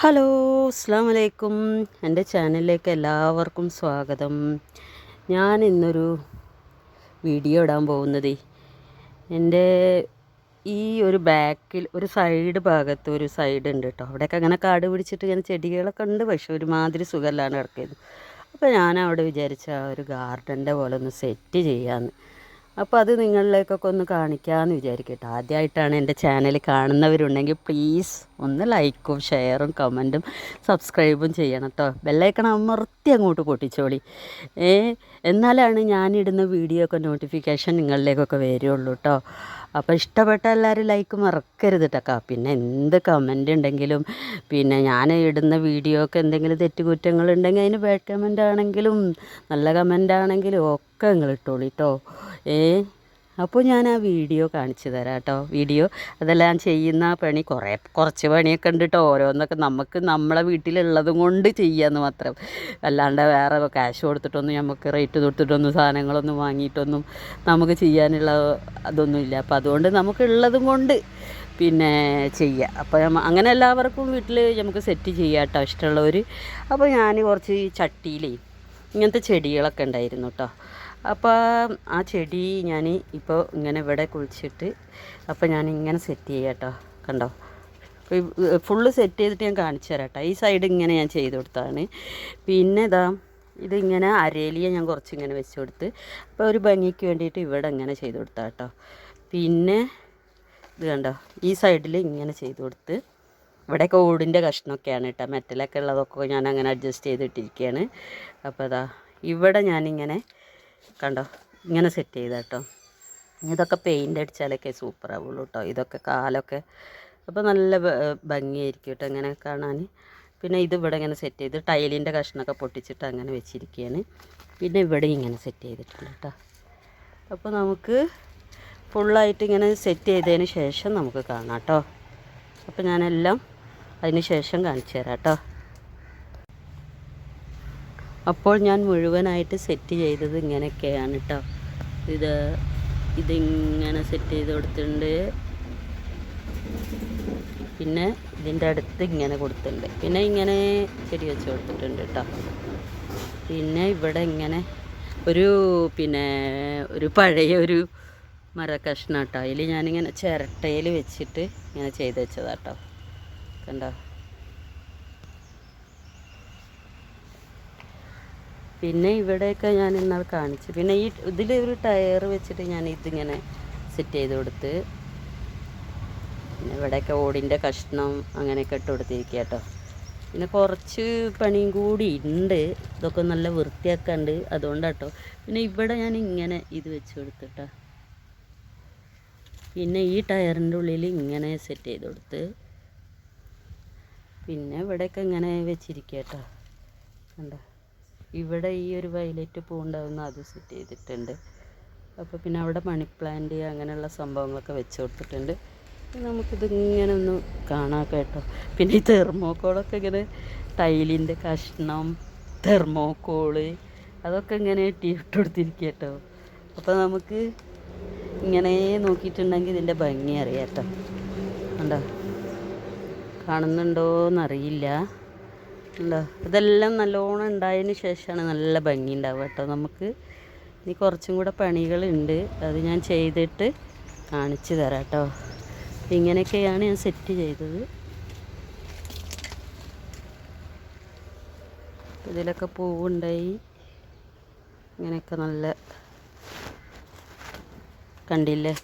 Hello അസ്സാം വലൈക്കും എന്റെ ചാനലിലേക്ക് എല്ലാവർക്കും സ്വാഗതം. ഞാൻ ഇന്നൊരു വീഡിയോ ഇടാൻ പോകുന്നത്. എന്റെ ഈ ഒരു ബാക്കിൽ ഒരു സൈഡ് ഭാഗത്ത് ഒരു സൈഡ് ഉണ്ട് കേട്ടോ അവിടെയൊക്കെ അങ്ങനെ കാട് പിടിച്ചിട്ട് ഇങ്ങനെ ചെടികളൊക്കെ ഉണ്ട്. പക്ഷെ ഒരുമാതിരി സുഖമല്ലാണ്ട് കിടക്കുന്നത് അപ്പോൾ ഞാൻ അവിടെ വിചാരിച്ച ഒരു ഗാർഡന്റെ പോലെ ഒന്ന് സെറ്റ് ചെയ്യാമെന്ന് അപ്പോൾ അത് നിങ്ങളിലേക്കൊക്കെ ഒന്ന് കാണിക്കാമെന്ന് വിചാരിക്കട്ടെ. ആദ്യമായിട്ടാണ് എന്റെ ചാനൽ കാണുന്നവരുണ്ടെങ്കിൽ പ്ലീസ് ഒന്ന് ലൈക്കും ഷെയറും കമന്റും സബ്സ്ക്രൈബും ചെയ്യണം കേട്ടോ ബെല്ലൈക്കൺ അമർത്തി അങ്ങോട്ട് പൊട്ടിച്ചോളി. ഏ എന്നാലാണ് ഞാനിടുന്ന വീഡിയോ ഒക്കെ നോട്ടിഫിക്കേഷൻ നിങ്ങളിലേക്കൊക്കെ വരുള്ളൂ കേട്ടോ അപ്പോൾ ഇഷ്ടപ്പെട്ട എല്ലാവരും ലൈക്ക് മറക്കരുത് കേട്ടോ പിന്നെ എന്ത് കമന്റ് ഉണ്ടെങ്കിലും പിന്നെ ഞാൻ ഇടുന്ന വീഡിയോ ഒക്കെ എന്തെങ്കിലും തെറ്റുകുറ്റങ്ങൾ ഉണ്ടെങ്കിൽ അതിന് ബാഡ് കമന്റ് ആണെങ്കിലും നല്ല കമന്റ് ആണെങ്കിലും ഒക്കെ നിങ്ങൾ ഇട്ടോളൂ കേട്ടോ ഏ? അപ്പോൾ ഞാൻ ആ വീഡിയോ കാണിച്ചു തരാം കേട്ടോ. വീഡിയോ അതെല്ലാം ചെയ്യുന്ന പണി കുറേ കുറച്ച് പണിയൊക്കെ ഉണ്ട് കേട്ടോ ഓരോന്നൊക്കെ നമുക്ക് നമ്മളെ വീട്ടിലുള്ളതും കൊണ്ട് ചെയ്യാമെന്ന് മാത്രം. അല്ലാണ്ട് വേറെ ക്യാഷ് കൊടുത്തിട്ടൊന്നും നമുക്ക് റേറ്റ് കൊടുത്തിട്ടൊന്നും സാധനങ്ങളൊന്നും വാങ്ങിയിട്ടൊന്നും നമുക്ക് ചെയ്യാനുള്ള അതൊന്നുമില്ല അപ്പോൾ അതുകൊണ്ട് നമുക്കുള്ളതും കൊണ്ട് പിന്നെ ചെയ്യുക അപ്പോൾ അങ്ങനെ എല്ലാവർക്കും വീട്ടിൽ നമുക്ക് സെറ്റ് ചെയ്യാം കേട്ടോ ഇഷ്ടമുള്ളവർ അപ്പോൾ ഞാൻ കുറച്ച് ചട്ടിയിലേ ഇങ്ങനത്തെ ചെടികളൊക്കെ ഉണ്ടായിരുന്നു കേട്ടോ. അപ്പോൾ ആ ചെടി ഞാൻ ഇപ്പോൾ ഇങ്ങനെ ഇവിടെ കുഴിച്ചിട്ട് അപ്പോൾ ഞാൻ ഇങ്ങനെ സെറ്റ് ചെയ്യാം കേട്ടോ കണ്ടോ? ഫുള്ള് സെറ്റ് ചെയ്തിട്ട് ഞാൻ കാണിച്ചു തരാം കേട്ടോ ഈ സൈഡ് ഇങ്ങനെ ഞാൻ ചെയ്ത് കൊടുത്താണ് പിന്നെ ഇതാ ഇതിങ്ങനെ അരേലിയെ ഞാൻ കുറച്ച് ഇങ്ങനെ വെച്ച് കൊടുത്ത് അപ്പോൾ ഒരു ഭംഗിക്ക് വേണ്ടിയിട്ട് ഇവിടെ ഇങ്ങനെ ചെയ്ത് കൊടുത്താൽ കേട്ടോ പിന്നെ ഇത് കണ്ടോ? ഈ സൈഡിൽ ഇങ്ങനെ ചെയ്ത് കൊടുത്ത് ഇവിടെയൊക്കെ ഓടിന്റെ കഷ്ണമൊക്കെയാണ് കേട്ടോ മെറ്റലൊക്കെ ഉള്ളതൊക്കെ ഞാൻ അങ്ങനെ അഡ്ജസ്റ്റ് ചെയ്തിട്ടിരിക്കുകയാണ് അപ്പോൾ അതാ ഇവിടെ ഞാനിങ്ങനെ കണ്ടോ? ഇങ്ങനെ സെറ്റ് ചെയ്ത കേട്ടോ ഇതൊക്കെ പെയിന്റ് അടിച്ചാലൊക്കെ സൂപ്പർ ആവുള്ളൂ കേട്ടോ ഇതൊക്കെ കാലൊക്കെ അപ്പോൾ നല്ല ഭംഗിയായിരിക്കും കേട്ടോ ഇങ്ങനെ കാണാൻ പിന്നെ ഇത് ഇവിടെ ഇങ്ങനെ സെറ്റ് ചെയ്ത് ടൈലിന്റെ കഷ്ണമൊക്കെ പൊട്ടിച്ചിട്ട് അങ്ങനെ വെച്ചിരിക്കുകയാണ് പിന്നെ ഇവിടെ ഇങ്ങനെ സെറ്റ് ചെയ്തിട്ടുണ്ട് കേട്ടോ അപ്പോൾ നമുക്ക് ഫുള്ളായിട്ട് ഇങ്ങനെ സെറ്റ് ചെയ്തതിന് ശേഷം നമുക്ക് കാണാം കേട്ടോ അപ്പോൾ ഞാനെല്ലാം അതിന് ശേഷം കാണിച്ചു തരാം കേട്ടോ അപ്പോൾ ഞാൻ മുഴുവനായിട്ട് സെറ്റ് ചെയ്തത് ഇങ്ങനെയൊക്കെയാണ് കേട്ടോ ഇത് ഇതിങ്ങനെ സെറ്റ് ചെയ്ത് കൊടുത്തിട്ടുണ്ട്. പിന്നെ ഇതിന്റെ അടുത്ത് ഇങ്ങനെ കൊടുത്തിട്ടുണ്ട്. പിന്നെ ഇങ്ങനെ ചെടി വെച്ച് കൊടുത്തിട്ടുണ്ട് കേട്ടോ പിന്നെ ഇവിടെ ഇങ്ങനെ ഒരു പിന്നെ ഒരു പഴയ ഒരു മരക്കഷ്ണം കേട്ടോ അതിൽ ഞാനിങ്ങനെ ചിരട്ടയിൽ വെച്ചിട്ട് ഇങ്ങനെ ചെയ്ത് വെച്ചതാട്ടോ കണ്ടോ? പിന്നെ ഇവിടെയൊക്കെ ഞാൻ ഇന്നാൾ കാണിച്ചു. പിന്നെ ഈ ഇതിൽ ഒരു ടയർ വെച്ചിട്ട് ഞാൻ ഇതിങ്ങനെ സെറ്റ് ചെയ്ത് കൊടുത്ത് പിന്നെ ഇവിടെയൊക്കെ ഓടിന്റെ കഷ്ണം അങ്ങനെയൊക്കെ ഇട്ട് കൊടുത്തിരിക്കുക കേട്ടോ. പിന്നെ കുറച്ച് പണിയും കൂടി ഉണ്ട്. ഇതൊക്കെ നല്ല വൃത്തിയാക്കാണ്ട് അതുകൊണ്ടാട്ടോ പിന്നെ ഇവിടെ ഞാൻ ഇങ്ങനെ ഇത് വെച്ച് കൊടുത്തിട്ടോ പിന്നെ ഈ ടയറിന്റെ ഉള്ളിൽ ഇങ്ങനെ സെറ്റ് ചെയ്ത് കൊടുത്ത് പിന്നെ ഇവിടെയൊക്കെ ഇങ്ങനെ വെച്ചിരിക്കുക കേട്ടോ. കണ്ടോ? ഇവിടെ ഈ ഒരു വയലറ്റ് പൂ ഉണ്ടാകുന്ന അത് സെറ്റ് ചെയ്തിട്ടുണ്ട്. അപ്പോൾ പിന്നെ അവിടെ മണി പ്ലാന്റ് അങ്ങനെയുള്ള സംഭവങ്ങളൊക്കെ വെച്ച് കൊടുത്തിട്ടുണ്ട്. നമുക്കിതിങ്ങനെ ഒന്ന് കാണാം കേട്ടോ. പിന്നെ ഈ തെർമോക്കോളൊക്കെ ഇങ്ങനെ ടൈലിന്റെ കഷ്ണം തെർമോക്കോൾ അതൊക്കെ ഇങ്ങനെ ഇട്ട് കൊടുത്തിരിക്കുക കേട്ടോ. അപ്പോൾ നമുക്ക് ഇങ്ങനെ നോക്കിയിട്ടുണ്ടെങ്കിൽ ഇതിന്റെ ഭംഗി അറിയാം കേട്ടോ. കണ്ടോ? കാണുന്നുണ്ടോയെന്നറിയില്ല ഉണ്ടോ ഇതെല്ലാം നല്ലോണം ഉണ്ടായതിന് ശേഷമാണ് നല്ല ഭംഗി ഉണ്ടാവുക കേട്ടോ. നമുക്ക് ഇനി കുറച്ചും കൂടെ പണികളുണ്ട്. അത് ഞാൻ ചെയ്തിട്ട് കാണിച്ചു തരാം കേട്ടോ. ഇങ്ങനെയൊക്കെയാണ് ഞാൻ സെറ്റ് ചെയ്തത്. ഇതിലൊക്കെ പൂവുണ്ടായി. ഇങ്ങനെയൊക്കെ നല്ല കണ്ടില്ലേ?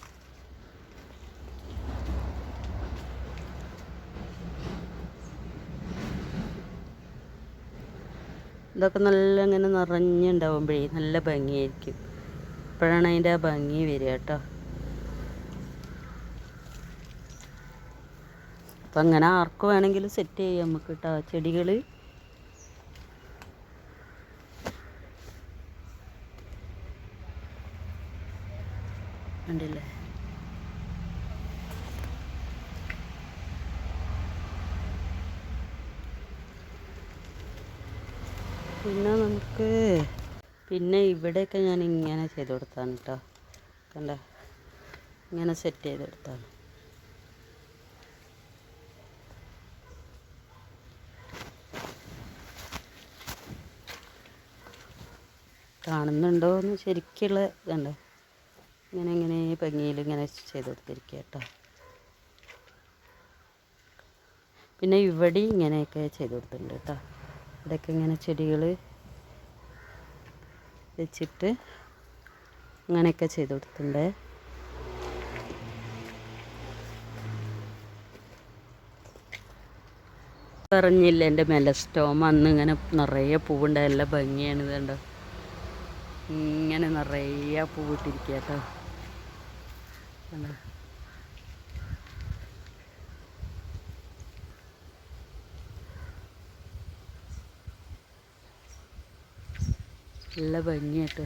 ഇതൊക്കെ നല്ല ഇങ്ങനെ നിറഞ്ഞുണ്ടാവുമ്പോഴേ നല്ല ഭംഗിയായിരിക്കും. ഇപ്പോഴാണ് അതിന്റെ ആ ഭംഗി വരിക കേട്ടോ. അപ്പം അങ്ങനെ ആർക്ക് വേണമെങ്കിലും സെറ്റ് ചെയ്യാം നമുക്ക് കേട്ടോ ചെടികൾ കണ്ടില്ലേ? പിന്നെ നമുക്ക് പിന്നെ ഇവിടെയൊക്കെ ഞാൻ ഇങ്ങനെ ചെയ്ത് കൊടുത്താണ് കേട്ടോ കണ്ട? ഇങ്ങനെ സെറ്റ് ചെയ്ത് കൊടുത്താണ്. കാണുന്നുണ്ടോ എന്ന് ശരിക്കുള്ള കണ്ട? ഇങ്ങനെ ഇങ്ങനെ ഭംഗിയിൽ ഇങ്ങനെ ചെയ്ത് കൊടുത്തിരിക്കുക കേട്ടോ പിന്നെ ഇവിടെ ഇങ്ങനെയൊക്കെ ചെയ്ത് കൊടുത്തിട്ടുണ്ട് കേട്ടോ ഇവിടെയൊക്കെ ഇങ്ങനെ ചെടികൾ വെച്ചിട്ട് അങ്ങനെയൊക്കെ ചെയ്ത് കൊടുത്തിട്ടുണ്ട്. പറഞ്ഞില്ല എന്റെ മെലസ്റ്റോം അന്ന് ഇങ്ങനെ നിറയെ പൂവുണ്ട്. നല്ല ഭംഗിയാണ് ഇത് കണ്ടോ. ഇങ്ങനെ നിറയെ പൂവിട്ടിരിക്കുക കേട്ടോ. കണ്ടോ? നല്ല ഭംഗിയായിട്ട്